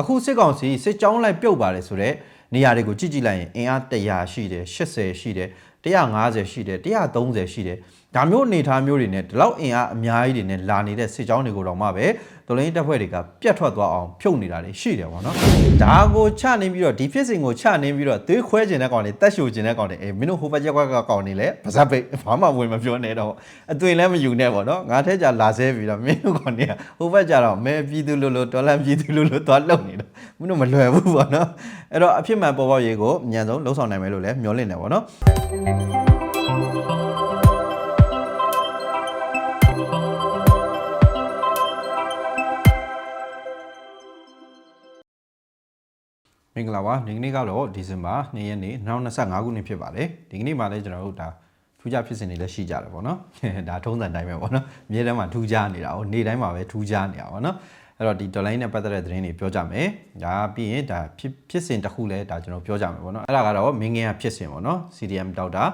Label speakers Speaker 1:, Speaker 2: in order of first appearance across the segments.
Speaker 1: အခုစစ်ကောင်စီစစ်ကြောင်းလိုက်ပြုတ်ပါတယ်ဆိုတော့နေရာတွေကိုကြည့်ကြည့်လိုက်ရင်အင်အား100ရှိတယ်80ရှိတယ်150ရှိတယ်130ရှိတယ်ဒါမျိုးအနေထားမျိုးတွေနဲ့ဒီလောက်အင်အားအများကြီးတွေနဲ့လာနေတဲ့စစ်ကြောင်းတွေကိုတော့မှပဲ ဒလိုင်းတပ်ဖွဲ့တွေကပြတ်ထွက်သွားအောင်ဖြုတ်နေတာတွေရှိတယ်ပေါ့နော်ဒါကိုချနေပြီးတော့ဒီဖြစ်စဉ်ကိုချနေပြီးတော့သွေးခွဲခြင်းတဲ့ကောင်တွေတက်ရှိုခြင်းတဲ့ကောင်တွေအေးမင်းတို့ဟိုဘက်ရက်ကွက်ကကောင်တွေလည်းဗဇက်ပိတ်ဘာမှဝင်မပြောနဲ့တော့အသွင်လည်းမယူနဲ့ပေါ့နော်ငါထဲကြလာဆဲပြီးတော့မင်းတို့ကောင်တွေကဟိုဘက်ကြတော့မဲပြည်သူလိုလိုတော်လန်ပြည်သူလိုလိုသွားလုံနေတော့မင်းတို့မလွယ်ဘူးပေါ့နော်အဲ့တော့အဖြစ်မှန်ပေါ်ပေါက်ရေးကိုအမြန်ဆုံးလှုံ့ဆော်နိုင်မယ်လို့လည်းမျှော်လင့်တယ်ပေါ့နော် မင်္ဂလာပါဒီကနေ့ကတော့ဒီဇင်ဘာ2ရက်နေ့2025ခုနှစ်ဖြစ်ပါတယ်ဒီကနေ့မှလည်းကျွန်တော်တို့ဒါထူးခြားဖြစ်စဉ်တွေလည်းရှိကြတယ်ပေါ့နော်ဒါထုံးစံတိုင်းပဲပေါ့နော်အမြဲတမ်းမှထူးခြားနေတာ哦နေ့တိုင်းမှာပဲထူးခြားနေတာပေါ့နော်အဲ့တော့ဒီ deadline နဲ့ပတ်သက်တဲ့သတင်းတွေပြောကြမယ်ဒါပြီးရင်ဒါဖြစ်ဖြစ်စဉ်တစ်ခုလည်းဒါကျွန်တော်ပြောကြမယ်ပေါ့နော်အဲ့ဒါကတော့မင်းငယ်ဖြစ်စဉ်ပေါ့နော် CDM ဒေါက်တာ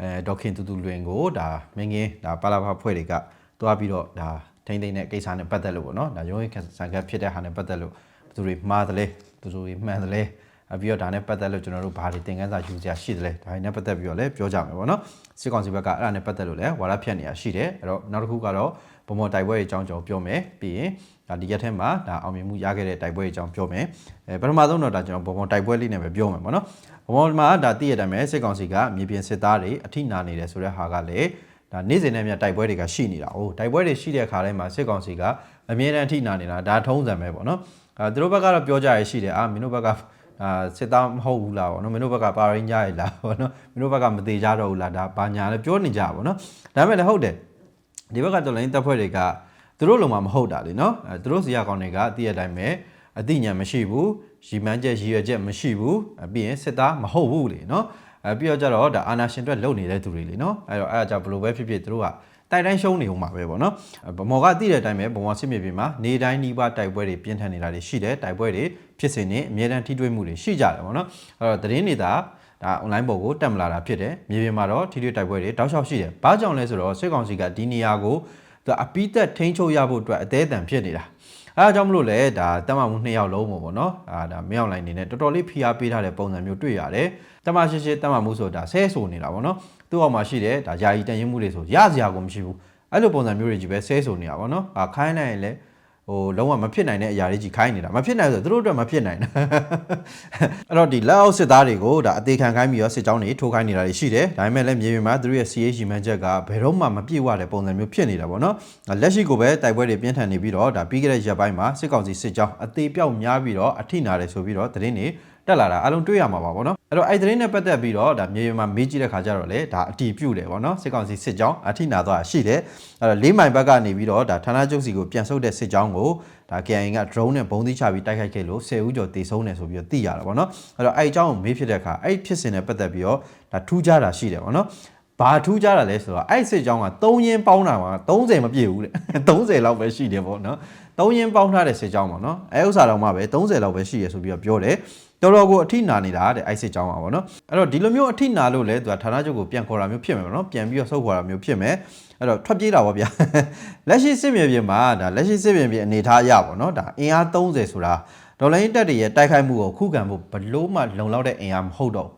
Speaker 1: အဲဒေါက်ခင်တူတူလွင်ကိုဒါမင်းငယ်ဒါပါလာဖဖွဲ့တွေကတွားပြီးတော့ဒါထိမ့်သိမ့်တဲ့ကိစ္စနဲ့ပတ်သက်လို့ပေါ့နော်ဒါရုံးရင်ဆန်ကတ်ဖြစ်တဲ့ဟာနဲ့ပတ်သက်လို့ဘယ်သူတွေမှားတယ်လဲဘယ် သူတွေမှန်တယ်လဲအပြီးတော့ဒါနဲ့ပတ်သက်လို့ကျွန်တော်တို့ဘာတွေသင်ခန်းစာယူစရာရှိတယ်လဲဒါတွေနဲ့ပတ်သက်ပြီးတော့လည်းပြောကြမယ်ပေါ့နော်စစ်ကောင်စီဘက်ကအဲ့ဒါနဲ့ပတ်သက်လို့လည်းဝါရဖြတ်နေရရှိတယ်အဲ့တော့နောက်တစ်ခုကတော့ဗမော်တိုက်ပွဲရဲ့အကြောင်းကျွန်တော်ပြောမယ်ပြီးရင်ဒါဒီရက်ထဲမှာဒါအောင်မြင်မှုရခဲ့တဲ့တိုက်ပွဲရဲ့အကြောင်းပြောမယ်အဲပထမဆုံးတော့ဒါကျွန်တော်ဗမော်တိုက်ပွဲလေးနဲ့ပဲပြောမယ်ပေါ့နော်ဗမော်မှာဒါတည့်ရတဲ့အတိုင်းပဲစစ်ကောင်စီကမြေပြင်စစ်သားတွေအထိနာနေတယ်ဆိုတဲ့ဟာကလည်းဒါနေ့စဉ်နဲ့မြတ်တိုက်ပွဲတွေကရှိနေတာ哦တိုက်ပွဲတွေရှိတဲ့အခါတိုင်းမှာစစ်ကောင်စီကအမြဲတမ်းအထိနာနေတာဒါထုံးစံပဲပေါ့နော် အဲသူတို့ဘက်ကတော့ပြောကြရရှိတယ်အာမင်းတို့ဘက်ကအာစစ်သားမဟုတ်ဘူးလားပေါ့နော်မင်းတို့ဘက်ကပါရင်းကြရလားပေါ့နော်မင်းတို့ဘက်ကမသေးကြတော့ဘူးလားဒါဘာညာလဲပြောနေကြပါပေါ့နော်ဒါပေမဲ့လည်းဟုတ်တယ်ဒီဘက်ကတော်လိုင်းတပ်ဖွဲ့တွေကသူတို့လုံမှာမဟုတ်တာလေနော်အဲသူတို့စီရကောင်တွေကအတိအတိုင်းပဲအတိညာမရှိဘူးရီမန်းချက်ရည်ရွယ်ချက်မရှိဘူးအပြီးရင်စစ်သားမဟုတ်ဘူးလေနော်အဲပြီးတော့ကြတော့ဒါအာနာရှင်အတွက်လုံနေတဲ့သူတွေလေနော်အဲတော့အဲအကြောင့်ဘယ်လိုပဲဖြစ်ဖြစ်သူတို့က တိုက်တိုင်းရှုံးနေဦးမှာပဲပေါ့နော်ဗမော်ကသိတဲ့အတိုင်းပဲဗမော်စစ်မြေပြင်မှာနေတိုင်းနှီးပါတိုက်ပွဲတွေပြင်းထန်နေတာတွေရှိတယ်တိုက်ပွဲတွေဖြစ်စဉ်နဲ့အမြဲတမ်းထိတွေ့မှုတွေရှိကြတယ်ပေါ့နော်အဲ့တော့သတင်းတွေဒါဒါ online ပေါ်ကိုတက်မလာတာဖြစ်တယ်မြေပြင်မှာတော့ထိတွေ့တိုက်ပွဲတွေတောက်လျှောက်ရှိတယ်ဘာကြောင့်လဲဆိုတော့စစ်ကောင်စီကဒီနေရာကိုသူအပိသက်ထိန်းချုပ်ရဖို့အတွက်အသေးအတန်ဖြစ်နေတာအဲဒါကြောင့်မလို့လဲဒါတမမှုနှစ်ယောက်လုံးပေါ့နော်အာဒါမင်းအောင်လိုင်းနေနဲ့တော်တော်လေးဖိအားပေးထားတဲ့ပုံစံမျိုးတွေ့ရတယ်တမရှိရှိတမမှုဆိုတာဆဲဆိုနေတာပေါ့နော် သူ့အောက်မှာရှိတဲ့ဒါယာယီတန်ရင်မှုတွေဆိုရစရာကိုမရှိဘူးအဲ့လိုပုံစံမျိုးတွေကြီးပဲဆဲဆိုနေတာပေါ့နော်အာခိုင်းနိုင်ရင်လည်းဟိုလုံးဝမဖြစ်နိုင်တဲ့အရာတွေကြီးခိုင်းနေတာမဖြစ်နိုင်ဆိုသူတို့အတွက်မဖြစ်နိုင်တာအဲ့တော့ဒီလက်အောက်စစ်သားတွေကိုဒါအသေးခံခိုင်းပြီးတော့စစ်ကြောင်းတွေထိုးခိုင်းနေတာတွေရှိတယ်ဒါပေမဲ့လည်းမြေပြင်မှာသူတို့ရဲ့ CH မှန်ချက်ကဘယ်တော့မှမပြည့်ဝတဲ့ပုံစံမျိုးဖြစ်နေတာပေါ့နော်လက်ရှိကိုပဲတိုက်ပွဲတွေပြင်းထန်နေပြီးတော့ဒါပြီးခဲ့တဲ့ရက်ပိုင်းမှာစစ်ကောင်စီစစ်ကြောင်းအသေးပြောက်များပြီးတော့အထိနာတယ်ဆိုပြီးတော့သတင်းတွေ တက်လာတာအလုံးတွေ့ရမှာပါဗောနော်အဲ့တော့အဲ့သတင်းနဲ့ပတ်သက်ပြီးတော့ဒါမြေပြင်မှာမေးကြည့်တဲ့ခါကျတော့လေဒါအတီးပြုတ်တယ်ဗောနော်စစ်ကောင်စီစစ်ကြောင်းအထိနာသွားတာရှိတယ်အဲ့တော့လေးမိုင်ဘက်ကနေပြီးတော့ဒါဌာနချုပ်စီကိုပြန်ဆုတ်တဲ့စစ်ကြောင်းကိုဒါ KIA က drone နဲ့ပုံသီးချပြီးတိုက်ခိုက်ခဲ့လို့10ဦးကျော်တေဆုံးတယ်ဆိုပြီးတော့သိရတာဗောနော်အဲ့တော့အဲ့အကြောင်းကိုမေးဖြစ်တဲ့အခါအဲ့ဖြစ်စဉ်နဲ့ပတ်သက်ပြီးတော့ဒါထူးခြားတာရှိတယ်ဗောနော်ဘာထူးကြတာလဲဆိုတော့အဲ့စစ်ကြောင်းက3ရင်းပေါင်းတာပါ30မပြည့်ဘူးတဲ့30လောက်ပဲရှိတယ်ပေါ့နော်3ရင်းပေါင်းထားတဲ့စစ်ကြောင်းပေါ့နော်အဲဥစ္စာတော့မှပဲ30လောက်ပဲရှိရဆိုပြီးတော့ပြောတယ် တော်တော်ကိုအထိနာနေတာတဲ့အဲ့စစ်ကြောင်းပါပေါ့နော်အဲ့တော့ဒီလိုမျိုးအထိနာလို့လဲသူကဌာနချုပ်ကိုပြန်ခေါ်တာမျိုးဖြစ်မယ်ပေါ့နော်ပြန်ပြီးတော့ဆုတ်ခေါ်တာမျိုးဖြစ်မယ်အဲ့တော့ထွက်ပြေးတာပေါ့ဗျာလက်ရှိစစ်မြေပြင်မှာဒါလက်ရှိစစ်မြေပြင်အနေထားအရပေါ့နော်ဒါအင်အား30ဆိုတာဒေါ်လာရင်းတက်တွေရဲ့တိုက်ခိုက်မှုကိုခုခံဖို့ဘလို့မှလုံလောက်တဲ့အင်အားမဟုတ်တော့ဘူး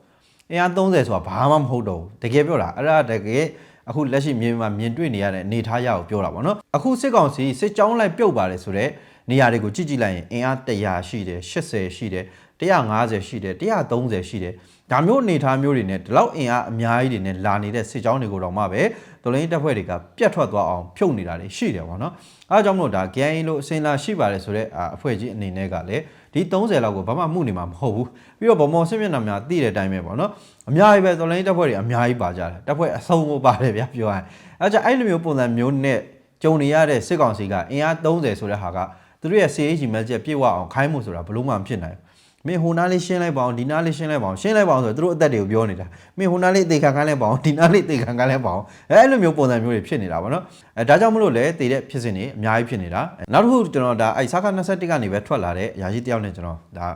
Speaker 1: အင်အား30ဆိုတာဘာမှမဟုတ်တော့ဘူးတကယ်ပြောတာအဲ့ဒါတကယ်အခုလက်ရှိမြေပြင်မှာမြင်တွေ့နေရတဲ့အနေထားရကိုပြောတာပေါ့နော်အခုစစ်ကောင်စီစစ်ကြောင်းလိုက်ပြုတ်ပါတယ်ဆိုတော့နေရာတွေကိုကြည့်ကြည့်လိုက်ရင်အင်အား100ရှိတယ်80ရှိတယ် 150ရှိတယ်130ရှိတယ်ဒါမျိုးအနေထားမျိုးတွေနဲ့ဒီလောက်အင်အားအများကြီးတွေနဲ့လာနေတဲ့စစ်ကြောင်းတွေကိုတော့မှပဲဒလိုင်းတပ်ဖွဲ့တွေကပြတ်ထွက်သွားအောင်ဖြုတ်နေတာတွေရှိတယ်ပေါ့နော်အဲအကြောင်းမို့ဒါ GAN လို့အစင်လာရှိပါတယ်ဆိုတော့အဖွဲ့ကြီးအနေနဲ့ကလည်းဒီ30လောက်ကိုဘာမှမှုနေမှာမဟုတ်ဘူးပြီးတော့ဗမော်စစ်မျက်နှာများသိတဲ့အတိုင်းပဲပေါ့နော်အများကြီးပဲဒလိုင်းတပ်ဖွဲ့တွေအများကြီးပါကြတယ်တပ်ဖွဲ့အဆုံးကိုပါတယ်ဗျာပြောရရင်အဲကြောင့်အဲ့လိုမျိုးပုံစံမျိုးနဲ့ကြုံနေရတဲ့စစ်ကောင်စီကအင်အား30ဆိုတဲ့ဟာကသူတို့ရဲ့ CH မက်ချက်ပြည့်ဝအောင်ခိုင်းမှုဆိုတာဘလို့မှမဖြစ်နိုင်ဘူး မင်းဟိုနားလေးရှင်းလိုက်ပါအောင်ဒီနားလေးရှင်းလိုက်ပါအောင်ရှင်းလိုက်ပါအောင်ဆိုတော့သူတို့အသက်တွေကိုပြောနေတာမင်းဟိုနားလေးတေခံခိုင်းလိုက်ပါအောင်ဒီနားလေးတေခံခိုင်းလိုက်ပါအောင်အဲအဲ့လိုမျိုးပုံစံမျိုးတွေဖြစ်နေတာဗောနော်အဲဒါကြောင့်မလို့လေတေတဲ့ဖြစ်စဉ်တွေအများကြီးဖြစ်နေတာနောက်တစ်ခုကျွန်တော်ဒါအဲစာခ21ကနေပဲထွက်လာတဲ့အရာရှိတယောက်နဲ့ကျွန်တော်ဒါ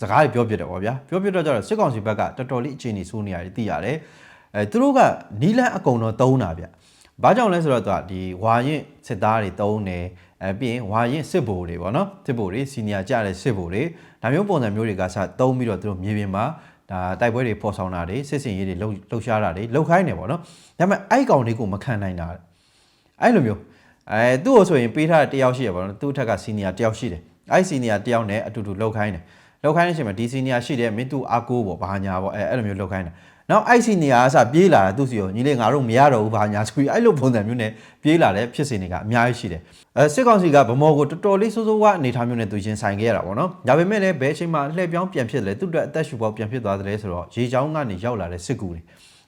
Speaker 1: စကားတွေပြောပြတယ်ဗောဗျာပြောပြတော့ကျတော့စစ်ကောင်စီဘက်ကတော်တော်လေးအခြေအနေဆိုးနေရတယ်သိရတယ်အဲသူတို့ကနီလန်းအကုန်တော့တုံးတာဗျဘာကြောင့်လဲဆိုတော့သူကဒီဝါရင်စစ်သားတွေတုံးတယ် အဲပြီးရင်ဝါရင်စစ်ဘိုလ်တွေပေါ့နော်စစ်ဘိုလ်တွေစီနီယာကြတဲ့စစ်ဘိုလ်တွေဒါမျိုးပုံစံမျိုးတွေကစသုံးပြီးတော့သူတို့မြေပြင်မှာဒါတိုက်ပွဲတွေပေါ်ဆောင်တာတွေစစ်စင်ရေးတွေလှုပ်လှုပ်ရှားတာတွေလှုပ်ခိုင်းနေပေါ့နော်ဒါပေမဲ့အဲ့ကောင်တွေကိုမခံနိုင်တာအဲ့လိုမျိုးအဲသူ့ကိုဆိုရင်ပေးထားတဲ့တယောက်ရှိရပါတော့သူ့အထက်ကစီနီယာတယောက်ရှိတယ်အဲ့စီနီယာတယောက်နဲ့အတူတူလှုပ်ခိုင်းတယ်လှုပ်ခိုင်းတဲ့အချိန်မှာဒီစီနီယာရှိတယ်မင်းသူအားကိုးပေါ့ဘာညာပေါ့အဲအဲ့လိုမျိုးလှုပ်ခိုင်းတယ် နောက်အဲ့စီနီယာကစပြေးလာတာသူစီရောညီလေးငါတို့မရတော့ဘူးဘာညာဆိုပြီးအဲ့လိုပုံစံမျိုးနဲ့ပြေးလာတဲ့ဖြစ်စဉ်တွေကအများကြီးရှိတယ်အဲစစ်ကောင်စီကဗမော်ကိုတော်တော်လေးစိုးစိုးဝါအနေထားမျိုးနဲ့သူချင်းဆိုင်ခဲ့ရတာပေါ့နော်ဒါပေမဲ့လည်းဘယ်အချိန်မှလှည့်ပြောင်းပြန်ဖြစ်လဲသူ့အတွက်အသက်ရှူပေါက်ပြန်ဖြစ်သွားတယ်ဆိုတော့ရေချောင်းကနေရောက်လာတဲ့စစ်ကူတွေ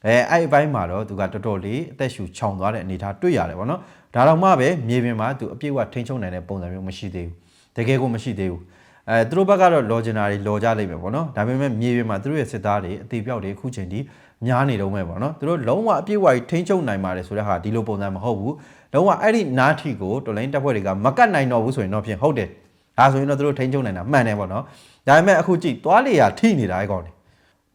Speaker 1: အဲအဲ့အပိုင်းမှာတော့သူကတော်တော်လေးအသက်ရှူချောင်သွားတဲ့အနေထားတွေ့ရတယ်ပေါ့နော်ဒါတော့မှပဲမြေပြင်မှာသူအပြည့်အဝထိန်းချုပ်နိုင်တဲ့ပုံစံမျိုးမရှိသေးဘူးတကယ်ကိုမရှိသေးဘူး အဲသူတို့ဘက်ကတော့ logina တွေလော်ကြလိမ့်မယ်ပေါ့နော်ဒါပေမဲ့မြေပြင်မှာသူတို့ရဲ့စစ်သားတွေအသေးပြောက်တွေအခုချိန်ထိများနေတော့မဲ့ပေါ့နော်သူတို့လုံးဝအပြည့်အဝထိန်းချုပ်နိုင်ပါတယ်ဆိုတဲ့ဟာဒီလိုပုံစံမဟုတ်ဘူးလုံးဝအဲ့ဒီနားထီကိုတော်လိုင်းတပ်ဖွဲ့တွေကမကတ်နိုင်တော့ဘူးဆိုရင်တော့ဖြင့်ဟုတ်တယ်ဒါဆိုရင်တော့သူတို့ထိန်းချုပ်နိုင်တာမှန်တယ်ပေါ့နော်ဒါပေမဲ့အခုကြည့်သွားလေရာထိနေတာအဲ့ကောင်တွေ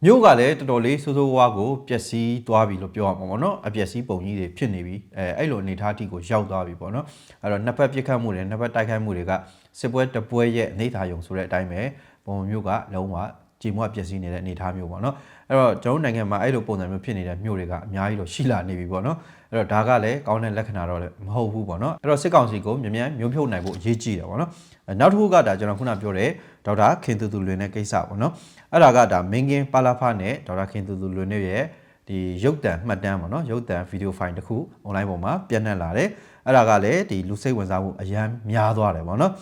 Speaker 1: မြို့ကလည်းတော်တော်လေးစိုးစိုးဝါးကိုပျက်စီးသွားပြီလို့ပြောရမှာပေါ့နော်အပျက်စီးပုံကြီးတွေဖြစ်နေပြီအဲအဲ့လိုအနေထားအထိကိုရောက်သွားပြီပေါ့နော်အဲ့တော့နှစ်ဖက်ပြစ်ခတ်မှုတွေနှစ်ဖက်တိုက်ခိုက်မှုတွေက စစ်ပွဲတပွဲရဲ့အနေထားယုံဆိုတဲ့အတိုင်းပဲပုံမျိုးကလုံးဝကြည်မွပျက်စီးနေတဲ့အနေထားမျိုးပေါ့နော်အဲ့တော့ကျွန်တော်နိုင်ငံမှာအဲ့လိုပုံစံမျိုးဖြစ်နေတဲ့မြို့တွေကအများကြီးလို့ရှိလာနေပြီပေါ့နော်အဲ့တော့ဒါကလည်းကောင်းတဲ့လက္ခဏာတော့လည်းမဟုတ်ဘူးပေါ့နော်အဲ့တော့စစ်ကောင်စီကိုမြ мян မျိုးဖြုတ်နိုင်ဖို့အရေးကြီးတယ်ပေါ့နော်နောက်တစ်ခုကဒါကျွန်တော်ခုနပြောတဲ့ဒေါက်တာခင်သူသူလွင်တဲ့ကိစ္စပေါ့နော်အဲ့ဒါကဒါမင်းကင်းပါလာဖနဲ့ဒေါက်တာခင်သူသူလွင်တဲ့ရဲ့ဒီရုပ်တံမှတ်တမ်းပေါ့နော်ရုပ်တံဗီဒီယိုဖိုင်တစ်ခု online ပေါ်မှာပြန့်နှံ့လာတယ် အဲ့ဒါကလည်းဒီလူစိတ်ဝင်စားမှုအရန်များသွားတယ်ပေါ့နော်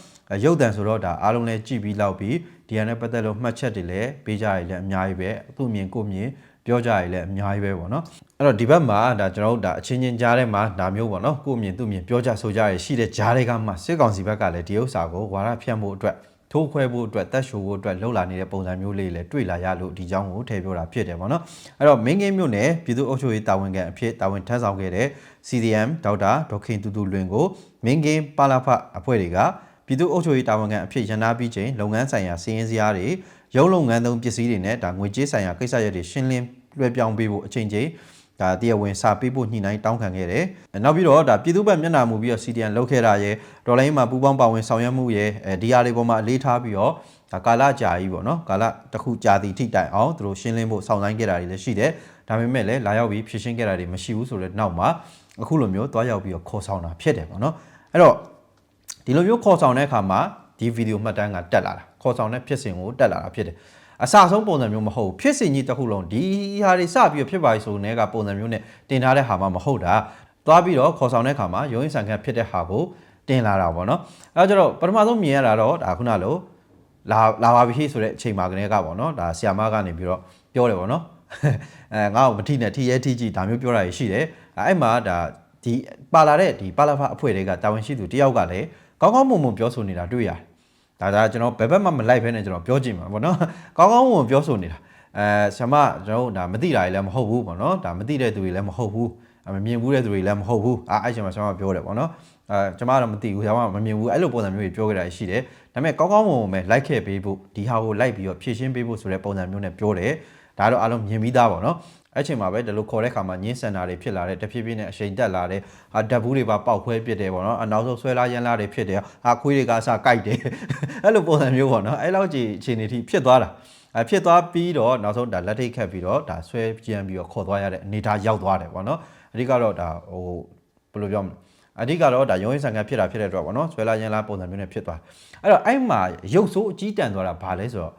Speaker 1: ရုပ်တံဆိုတော့ဒါအားလုံးလည်းကြည့်ပြီးလောက်ပြီးဒီဟာနဲ့ပတ်သက်လို့မှတ်ချက်တွေလည်းပေးကြရည်လည်းအများကြီးပဲသူ့မြင်ကိုမြင်ပြောကြရည်လည်းအများကြီးပဲပေါ့နော်အဲ့တော့ဒီဘက်မှာဒါကျွန်တော်တို့ဒါအချင်းချင်းကြားထဲမှာဒါမျိုးပေါ့နော်ကိုမြင်သူ့မြင်ပြောကြဆိုကြရည်ရှိတဲ့ကြားတွေကမှစစ်ကောင်စီဘက်ကလည်းဒီဥစ္စာကိုဝါရဖြန့်ဖို့အတွက်ထိုးခွဲဖို့အတွက်တက်ရှိုဖို့အတွက်လှုပ်လာနေတဲ့ပုံစံမျိုးလေးလည်းတွေ့လာရလို့ဒီကြောင်းကိုထည့်ပြောတာဖြစ်တယ်ပေါ့နော်အဲ့တော့မင်းကင်းမြို့နယ်ပြည်သူ့အုပ်ချုပ်ရေးတာဝန်ခံအဖြစ်တာဝန်ထမ်းဆောင်ခဲ့တဲ့ CDM ဒေါက်တာဒေါခင်တူတူလွင်ကိုမင်းကင်းပါလာဖအဖွဲ့တွေကပြည်သူ့အုပ်ချုပ်ရေးတာဝန်ခံအဖြစ်ရန်နာပြီးချိန်လုပ်ငန်းဆိုင်ရာစီးရင်စရာတွေရုံးလုပ်ငန်းသုံးပစ္စည်းတွေနဲ့ဒါငွေကြေးဆိုင်ရာကိစ္စရပ်တွေရှင်းလင်းလွှဲပြောင်းပေးဖို့အချိန်ချင်းဒါတရားဝင်စာပေးဖို့ညှိနှိုင်းတောင်းခံခဲ့တယ်။နောက်ပြီးတော့ဒါပြည်သူ့ဘက်မျက်နှာမူပြီးတော့ CDN လောက်ခဲ့တာရယ်ဒေါ်လိုင်းမှာပူပေါင်းပါဝင်ဆောင်ရွက်မှုရယ်အဲဒီဟာတွေပေါ်မှာအလေးထားပြီးတော့ဒါကာလကြာကြီးပေါ့နော်ကာလတစ်ခုကြာသည်ထိတိုင်အောင်သူတို့ရှင်းလင်းဖို့ဆောင်ဆိုင်ခဲ့တာတွေလည်းရှိတယ်။ဒါပေမဲ့လည်းလာရောက်ပြီးဖြစ်ရှင်းခဲ့တာတွေမရှိဘူးဆိုတော့နောက်မှာ အခုလိုမျိုးတွားရောက်ပြီးတော့ခေါ်ဆောင်တာဖြစ်တယ်ပေါ့နော်။အဲ့တော့ဒီလိုမျိုးခေါ်ဆောင်တဲ့အခါမှာဒီဗီဒီယိုမှတ်တမ်းကတက်လာတာခေါ်ဆောင်တဲ့ဖြစ်စဉ်ကိုတက်လာတာဖြစ်တယ်အစဆုံးပုံစံမျိုးမဟုတ်ဖြစ်စဉ်ကြီးတစ်ခုလုံးဒီဟာတွေစပြီးဖြစ်ပါ යි ဆိုတဲ့ကပုံစံမျိုးနဲ့တင်ထားတဲ့ဟာမှမဟုတ်တာသွားပြီးတော့ခေါ်ဆောင်တဲ့အခါမှာရုံးရင်ဆန်ခန့်ဖြစ်တဲ့ဟာကိုတင်လာတာပေါ့နော်အဲတော့ကျတော့ပထမဆုံးမြင်ရတာတော့ဒါခုနလိုလာလာပါပြီဆိုတဲ့အချိန်မှာကနေကပေါ့နော်ဒါဆီယာမကနေပြီးတော့ပြောတယ်ပေါ့နော် အဲငါ့ကိုမထိနဲ့ထိရဲထိကြည့်ဒါမျိုးပြောတာရှိတယ်အဲ့မှာဒါဒီပါလာတဲ့ဒီပါလာဖအဖွဲ့တွေကတာဝန်ရှိသူတယောက်ကလည်းကောင်းကောင်းမွန်မွန်ပြောဆိုနေတာတွေ့ရတယ်ဒါဒါကျွန်တော်ဘယ်ဘက်မှမလိုက်ဖဲနဲ့ကျွန်တော်ပြောကြည့်မှာပေါ့နော်ကောင်းကောင်းဝင်ပြောဆိုနေတာအဲဆမကျွန်တော်ဒါမသိတာတွေလည်းမဟုတ်ဘူးပေါ့နော်ဒါမသိတဲ့သူတွေလည်းမဟုတ်ဘူးမမြင်ဘူးတဲ့သူတွေလည်းမဟုတ်ဘူးအဲအဲ့ချိန်မှာဆမပြောတယ်ပေါ့နော်အဲကျွန်မတော့မသိဘူးဆမမမြင်ဘူးအဲ့လိုပုံစံမျိုးတွေပြောခဲ့တာရှိတယ်ဒါပေမဲ့ကောင်းကောင်းဝင်ဝင်ပဲလိုက်ခဲ့ပေးဖို့ဒီဟာကိုလိုက်ပြီးတော့ဖြည့်ရှင်းပေးဖို့ဆိုတဲ့ပုံစံမျိုးနဲ့ပြောတယ် ဒါတော့အားလုံးမြင်ပြီးသားပေါ့နော်အဲ့ချိန်မှာပဲဒီလိုခေါ်တဲ့ခါမှာညင်းစင်တာတွေဖြစ်လာတဲ့တဖြည်းဖြည်းနဲ့အရှိန်တက်လာတဲ့ဟာဓာတ်ဘူးတွေပါပေါက်ခွဲပစ်တယ်ပေါ့နော်အနောက်ဆုံးဆွဲလာရမ်းလာတွေဖြစ်တယ်ဟာခွေးတွေကအစကိုက်တယ်အဲ့လိုပုံစံမျိုးပေါ့နော်အဲ့လောက်ကြီးအခြေအနေထိဖြစ်သွားတာအဖြစ်သွားပြီးတော့နောက်ဆုံးဒါလက်ထိတ်ခတ်ပြီးတော့ဒါဆွဲကြံပြီးတော့ခေါ်သွားရတဲ့အနေထားရောက်သွားတယ်ပေါ့နော်အဓိကတော့ဒါဟိုဘယ်လိုပြောမလဲအဓိကတော့ဒါရုံးရင်းဆန်ကန်ဖြစ်တာဖြစ်တဲ့အတွက်ပေါ့နော်ဆွဲလာရမ်းလာပုံစံမျိုးနဲ့ဖြစ်သွားအဲ့တော့အဲ့မှာရုပ်ဆိုးအကြီးတန်သွားတာဘာလဲဆိုတော့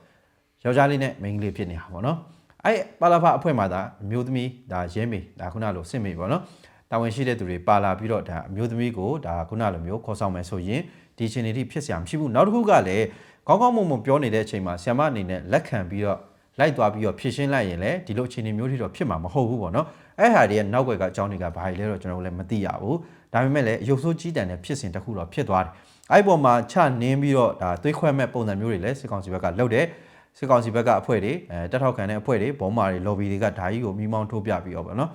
Speaker 1: ယောက်ျားလေးနဲ့မိန်းကလေးဖြစ်နေတာပေါ့နော် အဲ့ပါလာဖအဖွဲ့မှာဒါအမျိုးသမီးဒါရဲမေဒါခုနလိုစစ်မေပေါ့နော်တာဝန်ရှိတဲ့သူတွေပါလာပြီးတော့ဒါအမျိုးသမီးကိုဒါခုနလိုမျိုးခေါ်ဆောင်မယ်ဆိုရင်ဒီအချိန်တွေဖြစ်စရာမရှိဘူးနောက်တစ်ခုကလည်းကောင်းကောင်းမွန်မွန်ပြောနေတဲ့အချိန်မှာဆီယမအနေနဲ့လက်ခံပြီးတော့လိုက်သွားပြီးတော့ဖြည့်ရှင်းလိုက်ရင်လည်းဒီလိုအခြေအနေမျိုးတွေတော့ဖြစ်မှာမဟုတ်ဘူးပေါ့နော်အဲ့ဟာတွေရဲ့နောက်ွယ်ကအကြောင်းတွေကဘာတွေလဲတော့ကျွန်တော်တို့လည်းမသိရဘူးဒါပေမဲ့လည်းရုပ်ဆိုးကြီးတန်တဲ့ဖြစ်စဉ်တစ်ခုတော့ဖြစ်သွားတယ်အဲ့ပေါ်မှာချနင်းပြီးတော့ဒါသွေးခွဲမဲ့ပုံစံမျိုးတွေလည်းစစ်ကောင်စီဘက်ကလုပ်တယ် စစ်ကောင်စီဘက်ကအဖွဲ့တွေအဲတက်ထောက်ခံတဲ့အဖွဲ့တွေဘောမာတွေ lobby တွေကဓာကြီးကိုမိမောင်းထိုးပြပြီးတော့ဗောနော်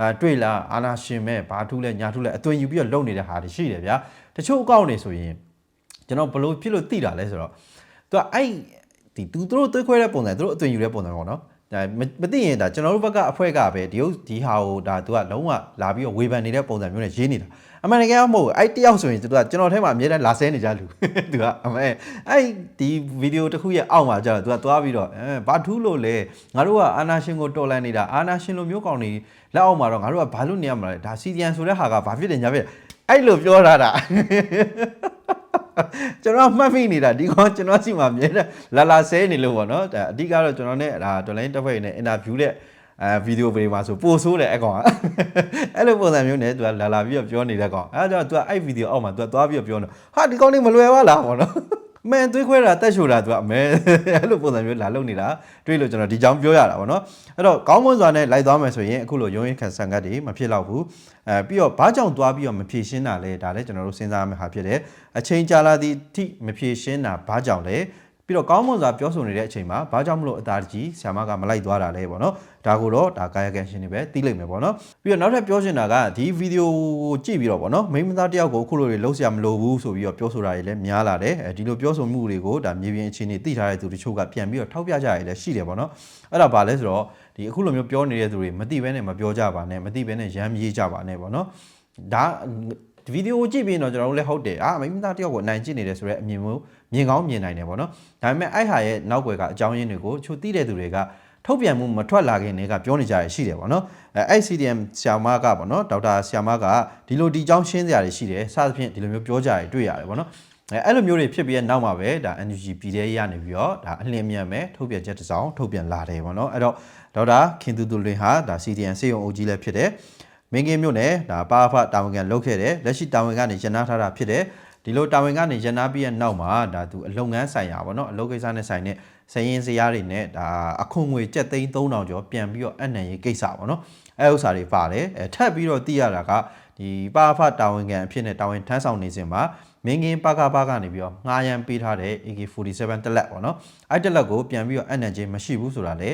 Speaker 1: အဲတွေ့လားအာနာရှင်မဲ့ဘာထူးလဲညာထူးလဲအသွင်ယူပြီးတော့လုပ်နေတဲ့ဟာတွေရှိတယ်ဗျာတချို့အကောင့်တွေဆိုရင်ကျွန်တော်ဘလို့ဖြစ်လို့သိတာလဲဆိုတော့သူကအဲ့ဒီသူတို့သွေးခွဲတဲ့ပုံစံသူတို့အသွင်ယူတဲ့ပုံစံပေါ့နော်ဒါမသိရင်ဒါကျွန်တော်တို့ဘက်ကအဖွဲ့ကပဲဒီဒီဟာကိုဒါသူကလုံးဝလာပြီးတော့ဝေဖန်နေတဲ့ပုံစံမျိုးနဲ့ရေးနေတာ အမှန်တကယ်မဟုတ်ဘူးအဲ့တယောက်ဆိုရင်သူကကျွန်တော်ထဲမှာအမြဲတမ်းလာဆဲနေကြလူသူကအမေအဲ့ဒီဗီဒီယိုတစ်ခုရဲ့အောက်မှာကျတော့သူကသွားပြီးတော့အဲဘာထူးလို့လဲငါတို့ကအာနာရှင်ကိုတော်လန်နေတာအာနာရှင်လိုမျိုးကောင်းနေလက်အောက်မှာတော့ငါတို့ကဘာလို့နေရမှာလဲဒါစီဒီယန်ဆိုတဲ့ဟာကဘာဖြစ်တယ်ညာဖြစ်တယ်အဲ့လိုပြောထားတာကျွန်တော်မှတ်မိနေတာဒီကောင်ကျွန်တော်စီမှာမြဲတယ်လာလာဆဲနေလို့ပေါ့နော်ဒါအဓိကတော့ကျွန်တော်နဲ့ဒါဒေါ်လိုင်းတစ်ဖက်နဲ့အင်တာဗျူးတဲ့ အဲဗီဒီယိုတွေမှာဆိုပို့ဆိုးတယ်အကောင်ကအဲ့လိုပုံစံမျိုးနဲ့သူကလာလာပြီးတော့ပြောနေတဲ့ကောင်အဲ့ဒါကြောင့်သူကအဲ့ဗီဒီယိုအောက်မှာသူကသွားပြီးတော့ပြောနေဟာဒီကောင်လေးမလွယ်ပါလားပေါ့နော်မန်သွေးခွဲတာတက်ရှိုတာသူကအမဲအဲ့လိုပုံစံမျိုးလာလုပ်နေတာတွေ့လို့ကျွန်တော်ဒီကြောင်ပြောရတာပေါ့နော်အဲ့တော့ကောင်းမွန်စွာနဲ့လိုက်သွားမယ်ဆိုရင်အခုလိုရုံးရင်ခံဆန်ကတ်တွေမဖြစ်တော့ဘူးအဲပြီးတော့ဘာကြောင့်သွားပြီးတော့မဖြေရှင်းတာလဲဒါလည်းကျွန်တော်တို့စဉ်းစားရမယ့်ဟာဖြစ်တယ်အချိန်ကြာလာသည့်အထိမဖြေရှင်းတာဘာကြောင့်လဲ ပြီးတော့ကောင်းမွန်စွာပြောဆိုနေတဲ့အချိန်မှာဘာကြောင့်မလို့အသားတကြီးဆ iam မကမလိုက်သွားတာလဲပေါ့နော်ဒါကိုတော့ဒါကာယကံရှင်တွေပဲသိလိမ့်မယ်ပေါ့နော်ပြီးတော့နောက်ထပ်ပြောချင်တာကဒီဗီဒီယိုကိုကြည့်ပြီးတော့ပေါ့နော်မိန်းမသားတယောက်ကိုအခုလိုတွေလုံးဆရာမလိုဘူးဆိုပြီးတော့ပြောဆိုတာတွေလည်းများလာတယ်အဲဒီလိုပြောဆိုမှုတွေကိုဒါမြေပြင်အခြေအနေသိထားတဲ့သူတချို့ကပြန်ပြီးတော့ထောက်ပြကြရလည်းရှိတယ်ပေါ့နော်အဲ့ဒါဘာလဲဆိုတော့ဒီအခုလိုမျိုးပြောနေတဲ့သူတွေမသိဘဲနဲ့မပြောကြပါနဲ့မသိဘဲနဲ့ရမ်းမြေးကြပါနဲ့ပေါ့နော်ဒါ ဗီဒီယိုကိုကြည့်ပြီးရင်တော့ကျွန်တော်တို့လည်းဟုတ်တယ်အာမိန်းမသားတယောက်ကိုအနိုင်ကျင့်နေတယ်ဆိုတော့အမြင်မျိုးမြင်ကောင်းမြင်နိုင်တယ်ပေါ့နော်ဒါပေမဲ့အဲ့ဟာရဲ့နောက်ွယ်ကအကြောင်းရင်းတွေကိုချိုသိတဲ့သူတွေကထုတ်ပြန်မှုမထွက်လာခင်တည်းကပြောနေကြရရှိတယ်ပေါ့နော်အဲအဲ့ CDM ဆရာမကပေါ့နော်ဒေါက်တာဆရာမကဒီလိုဒီကြောင်းရှင်းစရာတွေရှိတယ်စသဖြင့်ဒီလိုမျိုးပြောကြရတွေ့ရတယ်ပေါ့နော်အဲအဲ့လိုမျိုးတွေဖြစ်ပြီးတဲ့နောက်မှာပဲဒါ NUG ပြည်ထဲရနေပြီးတော့ဒါအလင်းမြန်မဲ့ထုတ်ပြန်ချက်တစ်စောင်ထုတ်ပြန်လာတယ်ပေါ့နော်အဲ့တော့ဒေါက်တာခင်သူသူလင်ဟာဒါ CDM စေယုံအုပ်ကြီးလည်းဖြစ်တယ် မင်းကင်းမြို့နယ်ဒါပါဖတာဝန်ခံလုပ်ခဲ့တယ်လက်ရှိတာဝန်ကနေရန်နာထားတာဖြစ်တယ်ဒီလိုတာဝန်ကနေရန်နာပြီးရဲ့နောက်မှာဒါသူအလုပ်ငန်းဆိုင်ရာပေါ့နော်အလုပ်ကိစ္စနဲ့ဆိုင်တဲ့စရင်စရာတွေနဲ့ဒါအခွန်ငွေကျပ်သိန်း3000ကျော်ပြန်ပြီးတော့အနံရေးကိစ္စပေါ့နော်အဲဥစ္စာတွေပါတယ်အဲထပ်ပြီးတော့သိရတာကဒီပါဖတာဝန်ခံအဖြစ်နဲ့တာဝန်ထမ်းဆောင်နေစဉ်မှာမင်းကင်းပါကပါကနေပြီးတော့ငှားရန်ပေးထားတဲ့ AK47 တက်လက်ပေါ့နော်အဲ့တက်လက်ကိုပြန်ပြီးတော့အနံချင်းမရှိဘူးဆိုတာလေ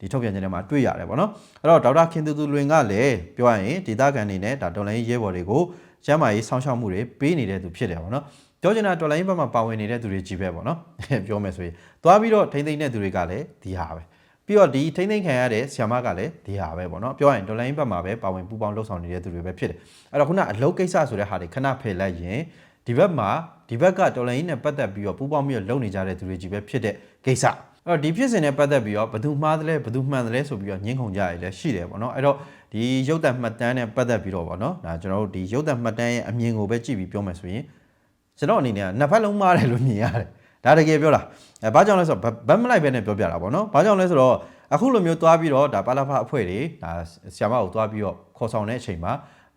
Speaker 1: ဒီထုတ်ပြန်ချက်ထဲမှာတွေ့ရတယ်ပေါ့နော်အဲ့တော့ဒေါက်တာခင်သူသူလွင်ကလည်းပြောရရင်ဒေတာကန်နေနဲ့ဒါဒေါ်လာရေးရဲဘော်တွေကိုကျမ်းမာရေးစောင့်ရှောက်မှုတွေပေးနေတဲ့သူဖြစ်တယ်ပေါ့နော်ပြောချင်တာဒေါ်လာရေးဘက်မှာပါဝင်နေတဲ့သူတွေကြီးပဲပေါ့နော်ပြောမယ်ဆိုရင်သွားပြီးတော့ထိမ့်သိမ့်တဲ့သူတွေကလည်းဒီဟာပဲပြီးတော့ဒီထိမ့်သိမ့်ခံရတဲ့ဆီယမကလည်းဒီဟာပဲပေါ့နော်ပြောရရင်ဒေါ်လာရေးဘက်မှာပဲပါဝင်ပူးပေါင်းလှုပ်ဆောင်နေတဲ့သူတွေပဲဖြစ်တယ်အဲ့တော့ခုနအလုပ်ကိစ္စဆိုတဲ့ဟာတွေခဏဖယ်လိုက်ရင်ဒီဘက်မှာဒီဘက်ကဒေါ်လာရေးနဲ့ပတ်သက်ပြီးတော့ပူးပေါင်းပြီးတော့လုပ်နေကြတဲ့သူတွေကြီးပဲဖြစ်တဲ့ကိစ္စအဲ့ တော့ဒီဖြစ်စဉ်နဲ့ပတ်သက်ပြီးတော့ဘယ်သူမှားတယ်လဲဘယ်သူမှန်တယ်လဲဆိုပြီးတော့ညှင်းခုန်ကြရလဲရှိတယ်ပေါ့နော်အဲ့တော့ဒီရုပ်သံမှတ်တမ်းနဲ့ပတ်သက်ပြီးတော့ပေါ့နော်ဒါကျွန်တော်တို့ဒီရုပ်သံမှတ်တမ်းရဲ့အမြင်ကိုပဲကြည့်ပြီးပြောမယ်ဆိုရင်ကျွန်တော်အနေနဲ့ကနှစ်ဖက်လုံးမှားတယ်လို့မြင်ရတယ်ဒါတကယ်ပြောတာအဲဘာကြောင့်လဲဆိုတော့ဘက်မလိုက်ပဲနဲ့ပြောပြတာပေါ့နော်ဘာကြောင့်လဲဆိုတော့အခုလိုမျိုးသွားပြီးတော့ဒါပါလာဖအဖွဲ့တွေဒါဆီယမကိုသွားပြီးတော့ခေါ်ဆောင်တဲ့အချိန်မှာ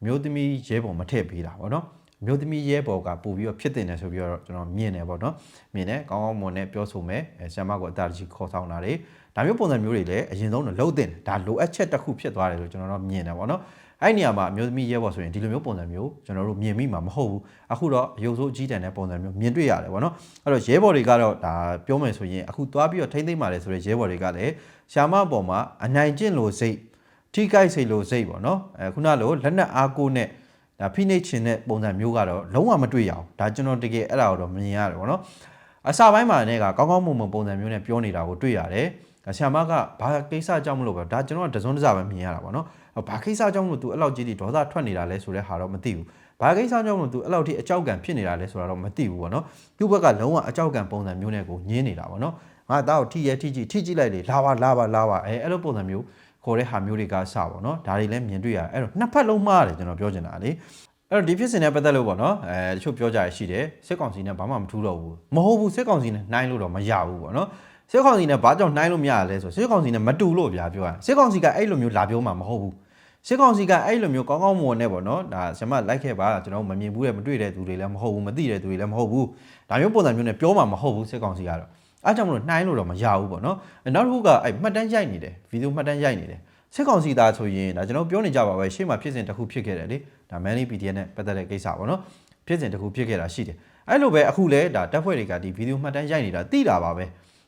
Speaker 1: မျိုးသမီးရဲပုံမထည့်ပေးတာပေါ့နော် မျိုးသမီးရဲဘော်ကပို့ပြီးတော့ဖြစ်တင်တယ်ဆိုပြီးတော့ကျွန်တော်မြင်တယ်ပေါ့နော်မြင်တယ်ကောင်းကောင်းမွန်နဲ့ပြောဆိုမယ်ဆရာမကအတားကြီးခေါ်ဆောင်တာတွေဒါမျိုးပုံစံမျိုးတွေလည်းအရင်ဆုံးတော့လုံးတင်ဒါလိုအပ်ချက်တစ်ခုဖြစ်သွားတယ်လို့ကျွန်တော်တို့မြင်တယ်ပေါ့နော်အဲ့နေရာမှာအမျိုးသမီးရဲဘော်ဆိုရင်ဒီလိုမျိုးပုံစံမျိုးကျွန်တော်တို့မြင်မိမှာမဟုတ်ဘူးအခုတော့အယုံစိုးအကြီးတန်းတဲ့ပုံစံမျိုးမြင်တွေ့ရတယ်ပေါ့နော်အဲ့တော့ရဲဘော်တွေကတော့ဒါပြောမယ်ဆိုရင်အခုသွားပြီးတော့ထိမ့်သိမ့်ပါလေဆိုတဲ့ရဲဘော်တွေကလည်းရှာမပေါ်မှာအနိုင်ကျင့်လို့စိတ်ထိကြိုက်စိတ်လို့စိတ်ပေါ့နော်အဲခုနလိုလက်နက်အားကိုနဲ့ ဒါဖိနှိပ်ခြင်းတဲ့ပုံစံမျိုးကတော့လုံးဝမတွေ့ရအောင်ဒါကျွန်တော်တကယ်အဲ့ဒါတော့မြင်ရတယ်ပေါ့နော်အစပိုင်းမှာလည်းကကောင်းကောင်းမွန်မွန်ပုံစံမျိုးနဲ့ပြောနေတာကိုတွေ့ရတယ်ဆရာမကဘာကိစ္စကြောင့်မလို့ပဲဒါကျွန်တော်ကတစုံတစပဲမြင်ရတာပေါ့နော်ဘာကိစ္စကြောင့်မလို့ तू အဲ့လောက်ကြီးဒီဒေါသထွက်နေတာလဲဆိုတဲ့ဟာတော့မသိဘူးဘာကိစ္စကြောင့်မလို့ तू အဲ့လောက်ထိအကြောက်ကံဖြစ်နေတာလဲဆိုတာတော့မသိဘူးပေါ့နော်သူ့ဘက်ကလုံးဝအကြောက်ကံပုံစံမျိုးနဲ့ကိုညင်းနေတာပေါ့နော်ငါတောက်ထိရဲထိကြည့်ထိကြည့်လိုက်လေလာပါလာပါလာပါအဲအဲ့လိုပုံစံမျိုး ခေါ်တဲ့ဟာမျိုးတွေကစပါတော့ဒါတွေလည်းမြင်တွေ့ရတယ်အဲ့တော့နှစ်ဖက်လုံးမှားတယ်ကျွန်တော်ပြောချင်တာလေအဲ့တော့ဒီဖြစ်စဉ်နဲ့ပတ်သက်လို့ပေါ့နော်အဲတချို့ပြောကြရရှိတယ်စစ်ကောင်စီနဲ့ဘာမှမထူးတော့ဘူးမဟုတ်ဘူးစစ်ကောင်စီနဲ့နှိုင်းလို့တော့မရဘူးပေါ့နော်စစ်ကောင်စီနဲ့ဘာကြောင့်နှိုင်းလို့မရလဲဆိုစစ်ကောင်စီနဲ့မတူလို့ဗျာပြောရစစ်ကောင်စီကအဲ့လိုမျိုးလာပြောမှာမဟုတ်ဘူးစစ်ကောင်စီကအဲ့လိုမျိုးကောင်းကောင်းမွန်နဲ့ပေါ့နော်ဒါဆရာမလိုက်ခဲ့ပါကျွန်တော်မမြင်ဘူးတဲ့မတွေ့တဲ့သူတွေလည်းမဟုတ်ဘူးမသိတဲ့သူတွေလည်းမဟုတ်ဘူးဒါမျိုးပုံစံမျိုးနဲ့ပြောမှာမဟုတ်ဘူးစစ်ကောင်စီကတော့ အားကြောင့်မလို့နှိုင်းလို့တော့မရဘူးပေါ့နော်နောက်တစ်ခုကအဲ့မှတ်တမ်းရိုက်နေတယ်ဗီဒီယိုမှတ်တမ်းရိုက်နေတယ်စစ်ကောင်စီသားဆိုရင်ဒါကျွန်တော်ပြောနေကြပါပဲရှေ့မှာဖြစ်စဉ်တစ်ခုဖြစ်ခဲ့တယ်လေဒါ Manly PDN နဲ့ပတ်သက်တဲ့ကိစ္စပေါ့နော်ဖြစ်စဉ်တစ်ခုဖြစ်ခဲ့တာရှိတယ်အဲ့လိုပဲအခုလဲဒါတပ်ဖွဲ့တွေကဒီဗီဒီယိုမှတ်တမ်းရိုက်နေတာသိတာပါပဲ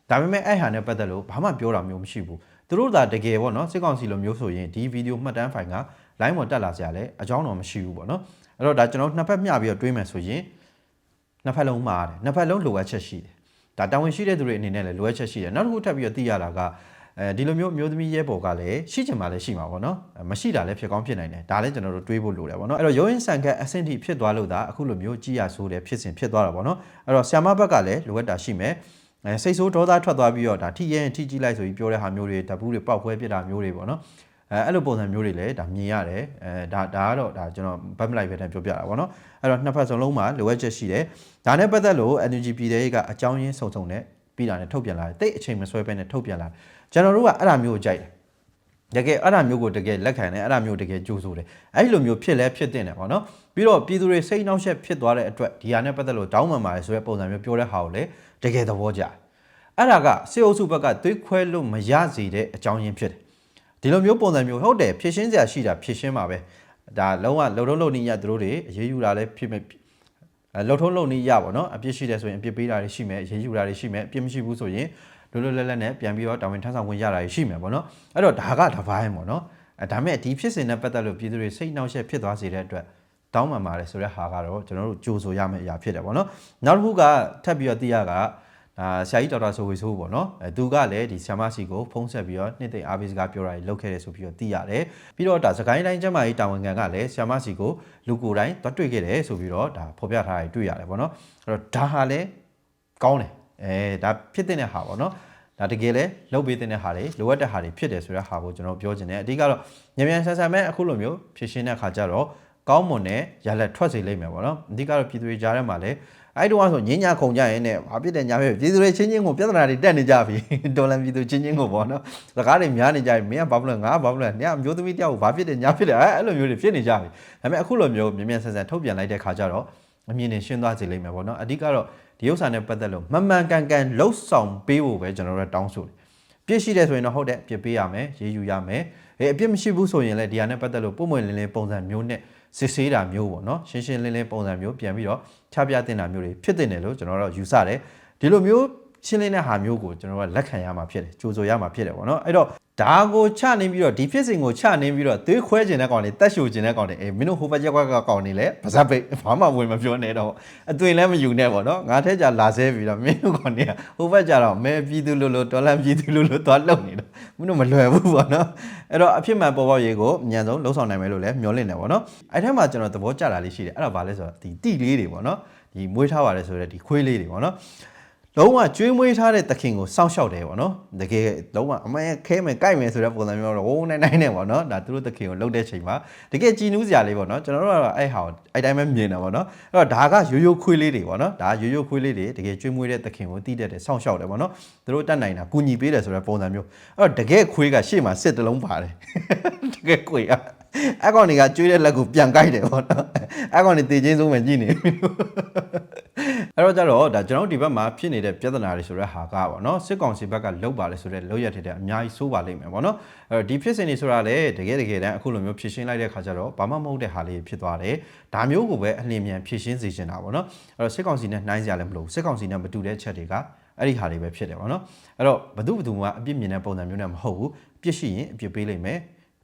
Speaker 1: ဒါပေမဲ့အဲ့ဟာနဲ့ပတ်သက်လို့ဘာမှပြောတာမျိုးမရှိဘူးသူတို့သာတကယ်ပေါ့နော်စစ်ကောင်စီလိုမျိုးဆိုရင်ဒီဗီဒီယိုမှတ်တမ်းဖိုင်က line ပေါ်တက်လာစရာလဲအကြောင်းတော့မရှိဘူးပေါ့နော်အဲ့တော့ဒါကျွန်တော်နှစ်ဖက်မျှပြီးတော့တွေးမယ်ဆိုရင်နှစ်ဖက်လုံးမှားတယ်နှစ်ဖက်လုံးလိုအပ်ချက်ရှိတယ် ဒါတာဝန်ရှိတဲ့သူတွေအနေနဲ့လည်းလိုအပ်ချက်ရှိတယ်နောက်တစ်ခုထပ်ပြီးတော့သိရတာကအဲဒီလိုမျိုးအမျိုးသမီးရဲဘော်ကလည်းရှိချင်မှလည်းရှိမှာပေါ့နော်အဲမရှိတာလည်းဖြစ်ကောင်းဖြစ်နိုင်တယ်ဒါလည်းကျွန်တော်တို့တွေးဖို့လိုတယ်ပေါ့နော်အဲ့တော့ရုံးရင်ဆန်ခတ်အဆင့်ထိဖြစ်သွားလို့ဒါအခုလိုမျိုးကြည်ရဆိုးတယ်ဖြစ်စဉ်ဖြစ်သွားတာပေါ့နော်အဲ့တော့ဆီယမဘက်ကလည်းလိုအပ်တာရှိမယ်အဲစိတ်ဆိုးဒေါသထွက်သွားပြီးတော့ဒါထိရင်ထိကြည့်လိုက်ဆိုပြီးပြောတဲ့ဟာမျိုးတွေတပူးတွေပောက်ခွဲပြစ်တာမျိုးတွေပေါ့နော် အဲအဲ့လိုပုံစံမျိုးတွေလည်းဒါမြင်ရတယ်အဲဒါဒါကတော့ဒါကျွန်တော်ဘတ်မလိုက်ပဲတန်းပြောပြတာပေါ့နော်အဲ့တော့နှစ်ဖက်စလုံးမှာလိုအပ်ချက်ရှိတယ်ဒါနဲ့ပတ်သက်လို့ energy ပြည်တဲ့ကအကြောင်းရင်းစုံစုံနဲ့ပြီးတာနဲ့ထုတ်ပြန်လာတယ်တိတ်အချိန်မဆွဲပဲနဲ့ထုတ်ပြန်လာတယ်ကျွန်တော်တို့ကအဲ့ဒါမျိုးကိုကြိုက်တယ်တကယ်အဲ့ဒါမျိုးကိုတကယ်လက်ခံတယ်အဲ့ဒါမျိုးတကယ်ကြိုးဆိုတယ်အဲ့ဒီလိုမျိုးဖြစ်လဲဖြစ်တင်တယ်ပေါ့နော်ပြီးတော့ပြည်သူတွေစိတ်နှောက်ယှက်ဖြစ်သွားတဲ့အတွက်ဒီဟာနဲ့ပတ်သက်လို့တောင်းပန်ပါတယ်ဆိုတဲ့ပုံစံမျိုးပြောတဲ့ဟာကိုလည်းတကယ်သဘောကျတယ်အဲ့ဒါကစေအုပ်စုဘက်ကသွေးခွဲလို့မရစေတဲ့အကြောင်းရင်းဖြစ်တယ် ဒီလိုမျိုးပုံစံမျိုးဟုတ်တယ်ဖြစ်ရှင်းစရာရှိတာဖြစ်ရှင်းပါပဲဒါလုံးဝလုံထုံးလုံနည်းရသူတို့တွေအရေးယူတာလည်းဖြစ်မဲ့အဲလုံထုံးလုံနည်းရပါတော့အပြစ်ရှိတယ်ဆိုရင်အပြစ်ပေးတာတွေရှိမယ်အရေးယူတာတွေရှိမယ်အပြစ်မရှိဘူးဆိုရင်လွတ်လွတ်လပ်လပ်နဲ့ပြန်ပြီးတော့တာဝန်ထမ်းဆောင်ခွင့်ရတာတွေရှိမယ်ပေါ့နော်အဲ့တော့ဒါကတပိုင်းပေါ့နော်အဲဒါမဲ့ဒီဖြစ်စဉ်နဲ့ပတ်သက်လို့ပြည်သူတွေစိတ်နှောက်ယှက်ဖြစ်သွားစေတဲ့အတွက်တောင်းပန်ပါတယ်ဆိုတဲ့ဟာကတော့ကျွန်တော်တို့ကြိုဆိုရမယ့်အရာဖြစ်တယ်ပေါ့နော်နောက်တစ်ခုကထပ်ပြီးတော့သိရက ဒါဆရာကြီးဒေါက်တာဆိုဝေဆိုးပေါ့နော်အဲသူကလည်းဒီဆ iam စီကိုဖုံးဆက်ပြီးတော့နှစ်သိမ့်အားပေးစကားပြောတာကြီးလုပ်ခဲ့တယ်ဆိုပြီးတော့သိရတယ်ပြီးတော့ဒါစကိုင်းတိုင်းကျမ်းမာရေးတာဝန်ခံကလည်းဆ iam စီကိုလူကိုယ်တိုင်တွတ်တွေ့ခဲ့တယ်ဆိုပြီးတော့ဒါဖော်ပြထားတာတွေ့ရတယ်ပေါ့နော်အဲ့တော့ဒါဟာလည်းကောင်းတယ်အဲဒါဖြစ်တဲ့ဟာပေါ့နော်ဒါတကယ်လဲလုပ်ပေးတဲ့ဟာတွေလိုအပ်တဲ့ဟာတွေဖြစ်တယ်ဆိုတဲ့ဟာကိုကျွန်တော်ပြောချင်တယ်အဓိကတော့ညံမြန်ဆန်ဆန်ပဲအခုလိုမျိုးဖြစ်ရှင်းတဲ့အခါကျတော့ကောင်းမွန်တဲ့ရလက်ထွက်စေလိမ့်မယ်ပေါ့နော်အဓိကတော့ပြည်သူတွေကြားထဲမှာလည်း အဲ့တော့ဆိုညင်ညာခုံကြရင်နဲ့ဘာဖြစ်တယ်ညာဖြစ်ပြည်သူတွေချင်းချင်းကိုပြဿနာတွေတက်နေကြပြီဒေါ်လာပြည်သူချင်းချင်းကိုပေါ့နော်စကားတွေများနေကြပြီမင်းကဘာဖြစ်လဲငါကဘာဖြစ်လဲညအမျိုးသမီးတယောက်ကိုဘာဖြစ်တယ်ညာဖြစ်တယ်အဲ့လိုမျိုးတွေဖြစ်နေကြပြီဒါပေမဲ့အခုလိုမျိုးမြင်မြန်ဆန်ဆန်ထုတ်ပြန်လိုက်တဲ့ခါကျတော့အမြင်နဲ့ရှင်းသွားစေလိမ့်မယ်ပေါ့နော်အဓိကတော့ဒီဥစ္စာနဲ့ပတ်သက်လို့မမှန်ကန်ကန်လှုပ်ဆောင်ပေးဖို့ပဲကျွန်တော်တို့တောင်းဆိုတယ်ပြစ်ရှိတယ်ဆိုရင်တော့ဟုတ်တယ်ပြစ်ပေးရမယ်ရေးယူရမယ်အဲအပြစ်မရှိဘူးဆိုရင်လည်းဒီဟာနဲ့ပတ်သက်လို့ပုံမှန်လင်းလင်းပုံစံမျိုးနဲ့ စစ်ဆေးတာမျိုးပေါ့နော်ရှင်းရှင်းလင်းလင်းပုံစံမျိုးပြန်ပြီးတော့ချပြတင်တာမျိုးတွေဖြစ်တင်တယ်လို့ကျွန်တော်တို့ယူဆတယ်ဒီလိုမျိုး ရှင်းလင်းတဲ့ဟာမျိုးကိုကျွန်တော်ကလက်ခံရမှာဖြစ်တယ်ကြိုးဆိုရမှာဖြစ်တယ်ပေါ့နော်အဲ့တော့ဒါကိုချနေပြီးတော့ဒီဖြစ်စဉ်ကိုချနေပြီးတော့သွေးခွဲခြင်းတဲ့ကောင်တွေတက်ရှိုခြင်းတဲ့ကောင်တွေအေးမင်းတို့ဟိုဘက်ရက်ကွက်ကကောင်တွေလည်းဗဇက်ပိတ်ဘာမှဝင်မပြောနဲ့တော့အသွင်လည်းမယူနဲ့ပေါ့နော်ငါထဲကြလာဆဲပြီးတော့မင်းတို့ကောင်တွေကဟိုဘက်ကြတော့မဲပြည်သူလိုလိုတော်လန်ပြည်သူလိုလိုသွားလုံနေတော့မင်းတို့မလွယ်ဘူးပေါ့နော်အဲ့တော့အဖြစ်မှန်ပေါ်ပေါက်ရေးကိုအမြန်ဆုံးလှုံ့ဆော်နိုင်မယ်လို့လည်းမျှော်လင့်တယ်ပေါ့နော်အဲ့ထက်မှကျွန်တော်သဘောကျတာလေးရှိတယ်အဲ့ဒါဘာလဲဆိုတော့ဒီတိလေးတွေပေါ့နော်ဒီမွေးထားပါတယ်ဆိုတော့ဒီခွေးလေးတွေပေါ့နော် လုံးဝကျွေးမွေးထားတဲ့သခင်ကိုစောင့်ရှောက်တယ်ပေါ့နော်တကယ်လုံးဝအမဲခဲမယ်ကြိုက်မယ်ဆိုတဲ့ပုံစံမျိုးတော့ဝုန်းနိုင်နိုင်နဲ့ပေါ့နော်ဒါသူတို့သခင်ကိုလှုပ်တဲ့ချိန်မှာတကယ်ကြည်နူးစရာလေးပေါ့နော်ကျွန်တော်တို့ကတော့အဲ့ဟာကိုအဲ့တိုင်းပဲမြင်တာပေါ့နော်အဲ့တော့ဒါကရိုးရိုးခွေးလေးတွေပေါ့နော်ဒါရိုးရိုးခွေးလေးတွေတကယ်ကျွေးမွေးတဲ့သခင်ကိုတီးတတ်တယ်စောင့်ရှောက်တယ်ပေါ့နော်သူတို့တတ်နိုင်တာကူညီပေးတယ်ဆိုတဲ့ပုံစံမျိုးအဲ့တော့တကယ်ခွေးကရှေ့မှာစစ်တလုံးပါတယ်တကယ်ခွေးကအကောင်တွေကကျွေးတဲ့လက်ကိုပြန်ကြိုက်တယ်ပေါ့နော်အကောင်တွေတေချင်းဆုံးပဲကြည့်နေပြီ အဲ့တော့ကြတော့ဒါကျွန်တော်ဒီဘက်မှာဖြစ်နေတဲ့ပြဿနာတွေဆိုတဲ့ဟာကပေါ့နော်စစ်ကောင်စီဘက်ကလောက်ပါလေဆိုတဲ့လောက်ရတဲ့တဲ့အများကြီးစိုးပါလိမ့်မယ်ပေါ့နော်အဲ့တော့ဒီဖြစ်စဉ်တွေဆိုတာလေတကယ်တကယ်တမ်းအခုလိုမျိုးဖြစ်ရှင်းလိုက်တဲ့ခါကျတော့ဘာမှမဟုတ်တဲ့ဟာလေးဖြစ်သွားတယ်ဒါမျိုးကိုပဲအလင်းမြန်ဖြစ်ရှင်းစေချင်တာပေါ့နော်အဲ့တော့စစ်ကောင်စီနဲ့နှိုင်းစရာလည်းမလိုစစ်ကောင်စီနဲ့မတူတဲ့ချက်တွေကအဲ့ဒီဟာလေးပဲဖြစ်တယ်ပေါ့နော်အဲ့တော့ဘသူဘသူမှအပြစ်မြင်တဲ့ပုံစံမျိုးနဲ့မဟုတ်ဘူးပြစ်ရှိရင်အပြစ်ပေးလိမ့်မယ်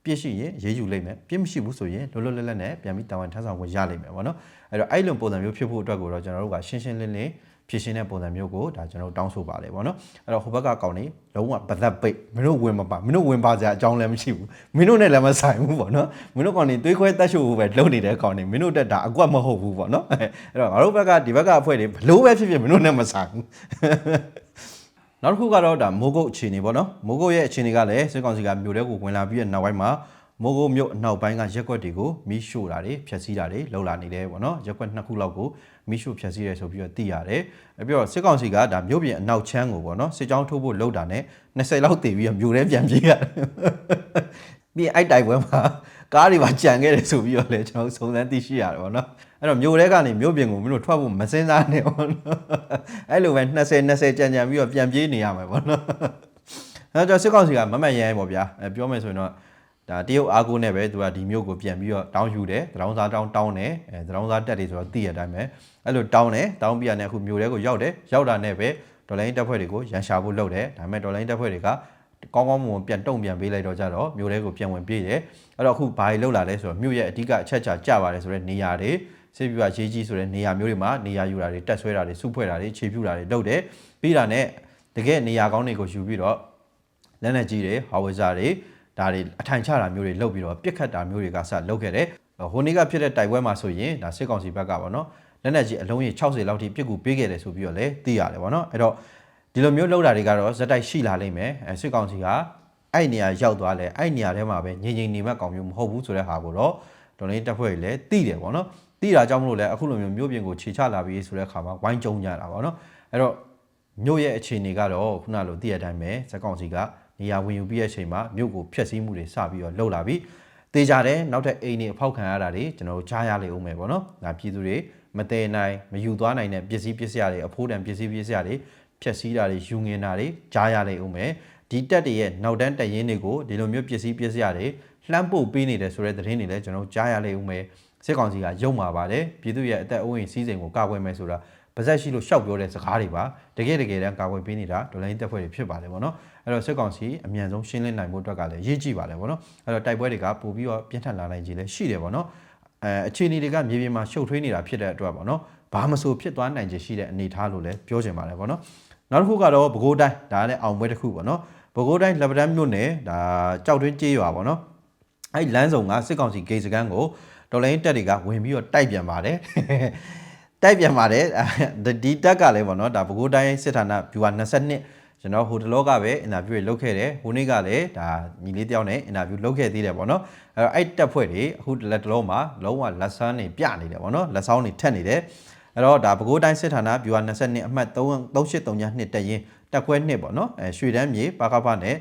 Speaker 1: ပြစ်ရှိရင်ရေးယူလိုက်မယ်ပြစ်မရှိဘူးဆိုရင်လွတ်လွတ်လပ်လပ်နဲ့ပြန်ပြီးတာဝန်ထမ်းဆောင်ခွင့်ရလိမ့်မယ်ပေါ့နော်အဲ့တော့အဲ့လိုပုံစံမျိုးဖြစ်ဖို့အတွက်ကိုတော့ကျွန်တော်တို့ကရှင်းရှင်းလင်းလင်းဖြစ်ရှင်းတဲ့ပုံစံမျိုးကိုဒါကျွန်တော်တို့တောင်းဆိုပါလေပေါ့နော်အဲ့တော့ဟိုဘက်ကကောင်နေလုံးဝပသက်ပိတ်မင်းတို့ဝင်မပါမင်းတို့ဝင်ပါစရာအကြောင်းလည်းမရှိဘူးမင်းတို့နဲ့လည်းမဆိုင်ဘူးပေါ့နော်မင်းတို့ကောင်နေသွေးခွဲတက်ရှို့ဖို့ပဲလုပ်နေတဲ့ကောင်နေမင်းတို့တက်တာအကွက်မဟုတ်ဘူးပေါ့နော်အဲ့တော့ငါတို့ဘက်ကဒီဘက်ကအဖွဲ့တွေဘလို့ပဲဖြစ်ဖြစ်မင်းတို့နဲ့မဆိုင်ဘူး နောက်တစ်ခုကတော့ဒါမိုးကုတ်အခြေအနေပေါ့နော်မိုးကုတ်ရဲ့အခြေအနေကလည်းစစ်ကောင်စီကမြို့ထဲကိုဝင်လာပြီးတဲ့နောက်ပိုင်းမှာမိုးကုတ်မြို့အနောက်ပိုင်းကရက်ွက်တွေကိုမီးရှို့တာတွေဖျက်ဆီးတာတွေလှုပ်လာနေတယ်ပေါ့နော်ရက်ွက်နှစ်ခုလောက်ကိုမီးရှို့ဖျက်ဆီးရဲဆိုပြီးတော့သိရတယ်။ပြီးတော့စစ်ကောင်စီကဒါမြို့ပြင်အနောက်ချမ်းကိုပေါ့နော်စစ်ကြောင်းထိုးဖို့လှုပ်တာနဲ့20လောက်တည်ပြီးတော့မြို့ထဲပြန်ပြေးရတယ်။ပြီးအဲ့တိုင်ပွဲမှာ ကားတွေပါကြံခဲ့တယ်ဆိုပြီးတော့လည်းကျွန်တော်စုံစမ်းသိရှိရတယ်ပေါ့နော်။အဲ့တော့မြို့ထဲကနေမြို့ပြင်ကိုမင်းတို့ထွက်ဖို့မစင်စားနဲ့ပေါ့နော်။အဲ့လိုပဲ20 20ကြံကြံပြီးတော့ပြန်ပြေးနေရမှာပေါ့နော်။အဲ့တော့စစ်ကောင်စီကမမတ်ရဲပေါ့ဗျာ။ပြောမယ်ဆိုရင်တော့ဒါတရုတ်အားကိုးနဲ့ပဲသူကဒီမျိုးကိုပြန်ပြီးတော့တောင်းယူတယ်တရောင်းစားတောင်းတောင်းတယ်အဲတရောင်းစားတက်တယ်ဆိုတော့သိရတဲ့အတိုင်းပဲအဲ့လိုတောင်းတယ်တောင်းပြရတဲ့အခုမျိုးတွေကိုရောက်တယ်ရောက်တာနဲ့ပဲဒေါ်လာရင်းတက်ဖွဲ့တွေကိုရန်ရှာဖို့လုပ်တယ်ဒါပေမဲ့ဒေါ်လာရင်းတက်ဖွဲ့တွေက ကောင်းကောင်းမွန်ပြန်တုံ့ပြန်ပေးလိုက်တော့ကြတော့မျိုးတွေကိုပြန်ဝင်ပြေးတယ်အဲ့တော့အခုဘာတွေလုပ်လာလဲဆိုတော့မျိုးရဲ့အဓိကအချက်ချကြပါတယ်ဆိုတော့နေရာတွေစေပြူကရေးကြီးဆိုတဲ့နေရာမျိုးတွေမှာနေရာယူတာတွေတက်ဆွဲတာတွေစုဖွဲ့တာတွေခြေပြူတာတွေလုပ်တယ်ပြီးတာနဲ့တကယ်နေရာကောင်းတွေကိုယူပြီးတော့လက်နက်ကြီးတွေဟာဝစ်ဇာတွေဒါတွေအထိုင်ချတာမျိုးတွေလုပ်ပြီးတော့ပြစ်ခတ်တာမျိုးတွေကစလုပ်ခဲ့တယ်ဟိုနေ့ကဖြစ်တဲ့တိုက်ပွဲမှာဆိုရင်ဒါစစ်ကောင်စီဘက်ကပေါ့နော်လက်နက်ကြီးအလုံးကြီး60လောက်ထိပြစ်ကူပေးခဲ့တယ်ဆိုပြီးတော့လည်းသိရတယ်ပေါ့နော်အဲ့တော့ ဒီလိုမျိုးလောက်တာတွေကတော့ဇက်တိုက်ရှိလာလိမ့်မယ်အဲစစ်ကောင်စီကအဲ့နေရာရောက်သွားလဲအဲ့နေရာထဲမှာပဲငြိမ်ငြိမ်နေမဲ့ကောင်မျိုးမဟုတ်ဘူးဆိုတဲ့ဟာကိုတော့ဒေါ်လင်းတက်ဖွဲ့တွေလည်းသိတယ်ပေါ့နော်သိတာကြောင့်မလို့လဲအခုလိုမျိုးမြို့ပြင်ကိုခြေချလာပြီးဆိုတဲ့အခါမှာဝိုင်းကြုံကြတာပေါ့နော်အဲ့တော့မြို့ရဲ့အခြေအနေကတော့ခုနလိုသိရတဲ့အတိုင်းပဲဇက်ကောင်စီကနေရာဝင်ယူပြီးတဲ့အချိန်မှာမြို့ကိုဖျက်ဆီးမှုတွေစပြီးတော့လှုပ်လာပြီးတေးကြတယ်နောက်ထပ်အိမ်တွေအဖောက်ခံရတာတွေကျွန်တော်တို့ကြားရလေဦးမယ်ပေါ့နော်ဒါပြည်သူတွေမတည်နိုင်မယူသွားနိုင်တဲ့ပစ္စည်းပစ္စည်းတွေအဖိုးတန်ပစ္စည်းပစ္စည်းတွေ ဖျက်ဆီးတာတွေယူငင်တာတွေကြားရလေဦးမယ်ဒီတက်တွေရဲ့နောက်တန်းတက်ရင်တွေကိုဒီလိုမျိုးပစ္စည်းပစ္စည်းတွေလှမ်းပို့ပေးနေတယ်ဆိုတဲ့သတင်းတွေလည်းကျွန်တော်တို့ကြားရလေဦးမယ်စစ်ကောင်စီကယုံမှာပါတယ်ပြည်သူရဲ့အသက်အိုးအိမ်စီးစိမ်ကိုကာကွယ်မယ်ဆိုတာပါဇက်ရှိလို့ရှောက်ပြောတဲ့စကားတွေပါတကယ်တကယ်တမ်းကာကွယ်ပေးနေတာဒေါ်လာရင်းတက်ဖွဲ့တွေဖြစ်ပါတယ်ဗောနော်အဲ့တော့စစ်ကောင်စီအမြန်ဆုံးရှင်းလင်းနိုင်ဖို့အတွက်ကလည်းရေးကြည့်ပါတယ်ဗောနော်အဲ့တော့တိုက်ပွဲတွေကပို့ပြီးတော့ပြင်းထန်လာနိုင်ခြင်းလည်းရှိတယ်ဗောနော်အဲအခြေအနေတွေကမြေပြင်မှာရှုပ်ထွေးနေတာဖြစ်တဲ့အတွက်ဗောနော်ဘာမဆိုဖြစ်သွားနိုင်ခြင်းရှိတဲ့အနေအထားလို့လည်းပြောချင်ပါတယ်ဗောနော် နောက်တစ်ခုကတော့ပဲခူးတိုင်းဒါလည်းအောင်ပွဲတစ်ခုဗောနော်ပဲခူးတိုင်းလက်ပတန်းမြို့နယ်ဒါကြောက်တွင်းကြေးရွာဗောနော်အဲ့လမ်းဆောင်ကစစ်ကောင်စီဂိတ်စကန်ကိုဒေါ်လာရင်းတက်တွေကဝင်ပြီးတော့တိုက်ပြန်ပါတယ်တိုက်ပြန်ပါတယ်ဒီတက်ကလည်းပေါ့နော်ဒါပဲခူးတိုင်းစစ်ဌာနဗျူဟာ22ကျွန်တော်ဟိုတလောကပဲအင်တာဗျူးတွေလုပ်ခဲ့တယ်ဟိုနေ့ကလည်းဒါညီလေးတယောက်နဲ့အင်တာဗျူးလုပ်ခဲ့သေးတယ်ပေါ့နော်အဲ့တော့အဲ့တက်ဖွဲ့တွေအခုလက်တလုံးမှာလုံးဝလက်ဆန်းနေပြနေတယ်ပေါ့နော်လက်ဆောင်နေထက်နေတယ် အဲ့တော့ဒါပဲခူးတိုင်းစစ်ဌာနဗျူဟာ22အမှတ်3832တက်ရင်တက်ခွဲနှစ်ပေါ့နော်အဲရွှေတန်းမြေပါကဖနဲ့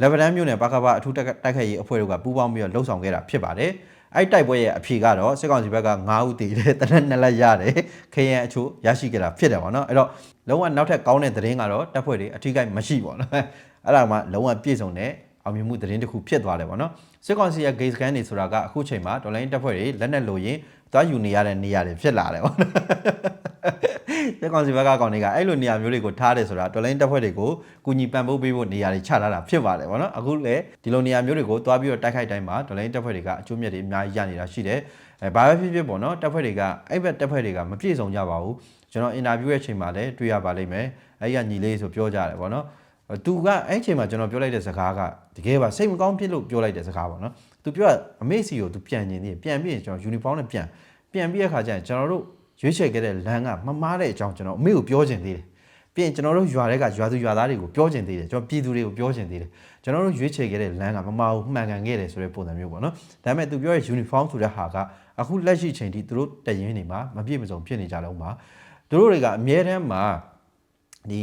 Speaker 1: လက်ဗဒန်းမြို့နယ်ပါကဖအထူးတိုက်ခိုက်ရေးအဖွဲ့တို့ကပူးပေါင်းပြီးတော့လှုပ်ဆောင်ခဲ့တာဖြစ်ပါတယ်အဲ့တိုက်ပွဲရဲ့အဖြေကတော့စစ်ကောင်စီဘက်က9ဦးတည်တယ်တနက်နှစ်လက်ရတယ်ခရံအချို့ရရှိခဲ့တာဖြစ်တယ်ပေါ့နော်အဲ့တော့လုံးဝနောက်ထပ်ကောင်းတဲ့သတင်းကတော့တပ်ဖွဲ့တွေအထူးကိမရှိပေါ့နော်အဲ့ဒါမှလုံးဝပြည့်စုံတဲ့အောင်မြင်မှုသတင်းတစ်ခုဖြစ်သွားတယ်ပေါ့နော်စစ်ကောင်စီရဲ့ gate scan တွေဆိုတာကအခုချိန်မှာဒေါ်လာရင်းတပ်ဖွဲ့တွေလက်နက်လိုရင် သွားယူနေရတဲ့နေရာတွေဖြစ်လာတယ်ပေါ့နော်စစ်ကောင်စီဘက်ကကောင်တွေကအဲ့လိုနေရာမျိုးတွေကိုထားတယ်ဆိုတာဒေါ်လာရင်းတပ်ဖွဲ့တွေကိုကူညီပံ့ပိုးပေးဖို့နေရာတွေချထားတာဖြစ်ပါတယ်ပေါ့နော်အခုလည်းဒီလိုနေရာမျိုးတွေကိုသွားပြီးတော့တိုက်ခိုက်တိုင်းမှာဒေါ်လာရင်းတပ်ဖွဲ့တွေကအကျိုးမြတ်တွေအများကြီးရနေတာရှိတယ်အဲဘာပဲဖြစ်ဖြစ်ပေါ့နော်တပ်ဖွဲ့တွေကအဲ့ဘက်တပ်ဖွဲ့တွေကမပြည့်စုံကြပါဘူးကျွန်တော်အင်တာဗျူးရဲ့အချိန်မှာလည်းတွေ့ရပါလိမ့်မယ်အဲ့ရညီလေးဆိုပြောကြတယ်ပေါ့နော်သူကအဲ့အချိန်မှာကျွန်တော်ပြောလိုက်တဲ့စကားကတကယ်ပါစိတ်မကောင်းဖြစ်လို့ပြောလိုက်တဲ့စကားပေါ့နော် သူပြောအမေစီကိုသူပြန်ကျင်သေးပြန်ပြီးရင်ကျွန်တော်ယူနီဖောင်းနဲ့ပြန်ပြန်ပြီးတဲ့ခါကျရင်ကျွန်တော်တို့ရွေးချယ်ခဲ့တဲ့လမ်းကမမားတဲ့အကြောင်းကျွန်တော်အမေကိုပြောချင်သေးတယ်ပြီးရင်ကျွန်တော်တို့ရွာတွေကရွာသူရွာသားတွေကိုပြောချင်သေးတယ်ကျွန်တော်ပြည်သူတွေကိုပြောချင်သေးတယ်ကျွန်တော်တို့ရွေးချယ်ခဲ့တဲ့လမ်းကမမာဘူးမှန်ကန်ခဲ့တယ်ဆိုတဲ့ပုံစံမျိုးပေါ့နော်ဒါပေမဲ့သူပြောရဲ့ uniform ဆိုတဲ့ဟာကအခုလက်ရှိချိန်ထိသူတို့တရင်နေမှာမပြည့်မစုံဖြစ်နေကြလုံးပါသူတို့တွေကအမြဲတမ်းမှာဒီ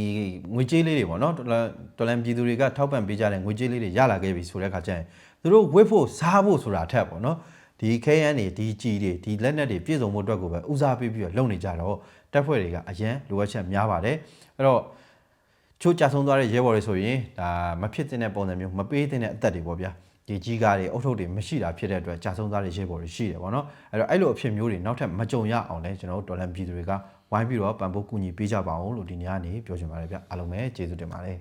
Speaker 1: ငွေကြေးလေးတွေပေါ့နော်တော်လန်ပြည်သူတွေကထောက်ပံ့ပေးကြတဲ့ငွေကြေးလေးတွေရလာခဲ့ပြီဆိုတဲ့အခါကျရင် သူတို့ဝစ်ဖို့စားဖို့ဆိုတာထက်ပေါ့နော်ဒီ KN တွေဒီကြီးတွေဒီလက်နက်တွေပြည့်စုံဖို့အတွက်ကိုပဲဦးစားပေးပြီးတော့လုပ်နေကြတော့တက်ဖွဲ့တွေကအရန်လိုအပ်ချက်များပါတယ်အဲ့တော့ချိုးကြဆုံးသွားတဲ့ရဲဘော်တွေဆိုရင်ဒါမဖြစ်တဲ့ပုံစံမျိုးမပေးတဲ့အသက်တွေပေါ့ဗျာဒီကြီးကားတွေအုတ်ထုတ်တွေမရှိတာဖြစ်တဲ့အတွက်ကြာဆုံးသားတွေရဲဘော်တွေရှိတယ်ပေါ့နော်အဲ့တော့အဲ့လိုအဖြစ်မျိုးတွေနောက်ထပ်မကြုံရအောင်လဲကျွန်တော်တို့ဒေါ်လန်ပြည်သူတွေကဝိုင်းပြီးတော့ပံ့ပိုးကူညီပေးကြပါအောင်လို့ဒီနေ့ကနေပြောချင်ပါတယ်ဗျအားလုံးပဲကျေးဇူးတင်ပါတယ်